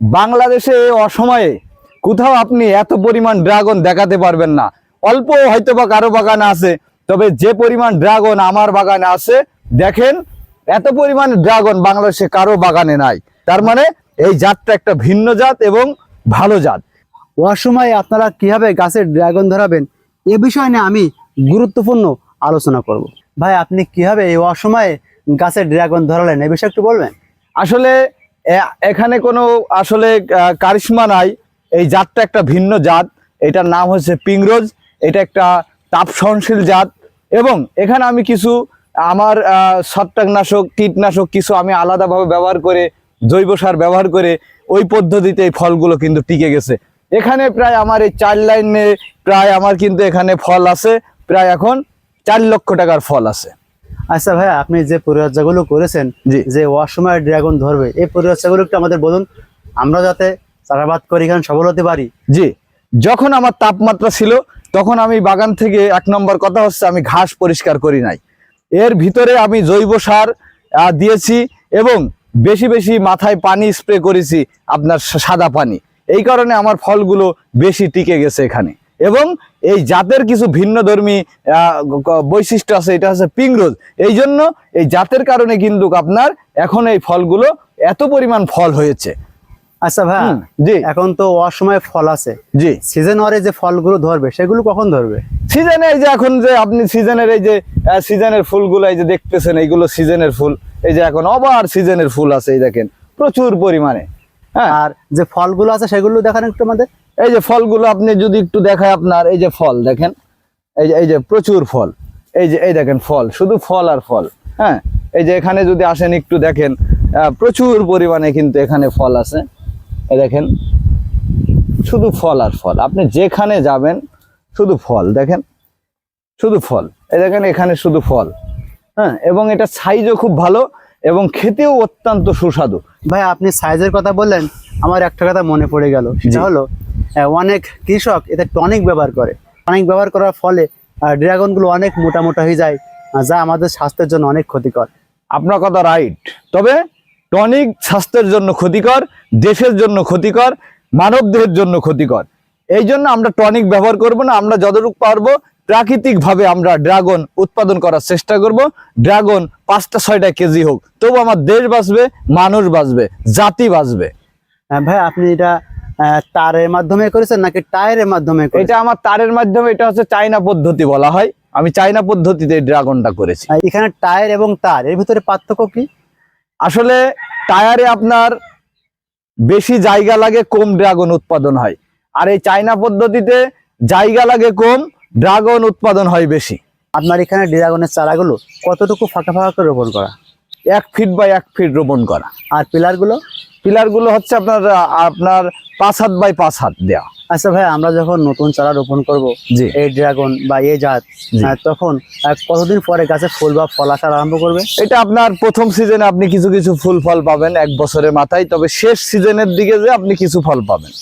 বাংলাদেশে অসময়ে কোথাও আপনি এত পরিমাণ ড্রাগন দেখাতে পারবেন না। অল্প হয়তো বা কারও বাগানে আছে, তবে যে পরিমাণ ড্রাগন আমার বাগানে আছে, দেখেন, এত পরিমাণ ড্রাগন বাংলাদেশে কারও বাগানে নাই। তার মানে এই জাতটা একটা ভিন্ন জাত এবং ভালো জাত। অসময়ে আপনারা কীভাবে গাছের ড্রাগন ধরাবেন, এ বিষয় নিয়ে আমি গুরুত্বপূর্ণ আলোচনা করব। ভাই, আপনি কীভাবে এই অসময়ে গাছের ড্রাগন ধরালেন, এ বিষয়ে একটু বলবেন? আসলে এখানে কোনো আসলে কারিশমা নাই। এই জাতটা একটা ভিন্ন জাত। এটার নাম হচ্ছে পিংরোজ। এটা একটা তাপ সহনশীল জাত। এবং এখানে আমি কিছু, আমার ছত্রাকনাশক, কীটনাশক কিছু আমি আলাদাভাবে ব্যবহার করে, জৈব সার ব্যবহার করে, ওই পদ্ধতিতে এই ফলগুলো কিন্তু টিকে গেছে। এখানে প্রায় আমার এই চার লাইনে প্রায় আমার কিন্তু এখানে ফল আছে। প্রায় এখন চার লক্ষ টাকার ফল আছে। আচ্ছা ভাই আপনি যে পরিচর্যাগুলো করেছেন। যে অসময়ে ড্রাগন ধরবে এই পরিচর্যাগুলো একটু আমাদের বলুন। আমরা যাতে চাষাবাদ করি এখানে সফল হতে পারি। জি। যখন আমার তাপমাত্রা ছিল তখন আমি বাগান থেকে এক নম্বর কথা হচ্ছে আমি ঘাস পরিষ্কার করি নাই। এর ভিতরে আমি জৈব সার দিয়েছি এবং বেশি বেশি মাথায় পানি স্প্রে করেছি আপনার সাদা পানি। এই কারণে আমার ফলগুলো বেশি টিকে গেছে এখানে। এবং এই জাতের কিছু ভিন্ন ধর্মী বৈশিষ্ট্য আছে এটা হচ্ছে পিংরোজ এই জন্য এই জাতের কারণে কিন্তু আপনার এখন এই ফলগুলো এত পরিমাণ ফল হয়েছে। আচ্ছা ভাই জি। এখন তো অসময়ে ফল আছে। জি। সিজন ওয়ারে যে ফলগুলো ধরবে সেগুলো কখন ধরবে? সিজনে এই যে এখন যে আপনি সিজনের এই যে সিজনের ফুলগুলো এই যে দেখতেছেন এইগুলো সিজনের ফুল। এই যে এখন আবার সিজনের ফুল আছে এই দেখেন। প্রচুর পরিমাণে। আর যে ফলগুলো আছে সেগুলো দেখান একটু আমাদের। এই যে ফলগুলো আপনি যদি একটু দেখায় আপনার, এই যে ফল দেখেন, এই যে এই যে প্রচুর ফল। এই যে এই দেখেন ফল, শুধু ফল আর ফল হ্যাঁ? এই যে এখানে যদি আসেন একটু দেখেন প্রচুর পরিমাণে কিন্তু এখানে ফল আছে। এই দেখেন, শুধু ফল আর ফল। আপনি যেখানে যাবেন, শুধু ফল দেখেন, শুধু ফল। এই দেখেন এখানে শুধু ফল হ্যাঁ? এবং এটা সাইজও খুব ভালো। এবং খেতেও অত্যন্ত সুস্বাদু। ভাই আপনি সাইজের কথা বললেন আমার একটা কথা মনে পড়ে গেল। সেটা হলো অনেক কৃষক এতে টনিক ব্যবহার করে। টনিক ব্যবহার করার ফলে ড্রাগনগুলো অনেক মোটা মোটা হয়ে যায় যা আমাদের স্বাস্থ্যের জন্য অনেক ক্ষতিকর। আপনার কথা রাইট তবে টনিক স্বাস্থ্যের জন্য ক্ষতিকর দেশের জন্য ক্ষতিকর মানব দেহের জন্য ক্ষতিকর। এই জন্য আমরা টনিক ব্যবহার করব না আমরা যতটুকু পারব প্রাকৃতিকভাবে আমরা ড্রাগন উৎপাদন করার চেষ্টা করব। ড্রাগন পাঁচটা ছয়টা কেজি হোক তবু আমার দেশ বাঁচবে মানুষ বাঁচবে জাতি বাঁচবে। আহ, ভাই আপনি এটা তারের মাধ্যমে করেছেন নাকি টায়ারের মাধ্যমে? এটা আমার তারের মাধ্যমে এটা হচ্ছে চাইনা পদ্ধতি বলা হয়। আমি চাইনা পদ্ধতিতে ড্রাগনটা করেছি। এখানে টায়ার এবং তার এর ভিতরে পার্থক্য কি? আসলে টায়ারে আপনার বেশি জায়গা লাগে কম ড্রাগন উৎপাদন হয়। আর এই চাইনা পদ্ধতিতে জায়গা লাগে কম ড্রাগন উৎপাদন হয় বেশি। আপনার এখানে ড্রাগনের চারাগুলো কতটুকু ফাঁকা ফাঁকা করে রোপণ করা? এক ফিট বাই এক ফিট রোপণ করা। আর পিলারগুলো? পিলারগুলো হচ্ছে আপনার আপনার পাঁচ হাত বাই পাঁচ হাত দেওয়া আচ্ছা ভাই আমরা যখন নতুন চারা রোপণ করব এই ড্রাগন বা এই জাত। তখন কতদিন পরে গাছে ফুল বা ফল আসা আরম্ভ করবে? এটা আপনার প্রথম সিজনে আপনি কিছু কিছু ফুল ফল পাবেন এক বছরের মাথায় তবে শেষ সিজনের দিকে যে আপনি কিছু ফল পাবেন।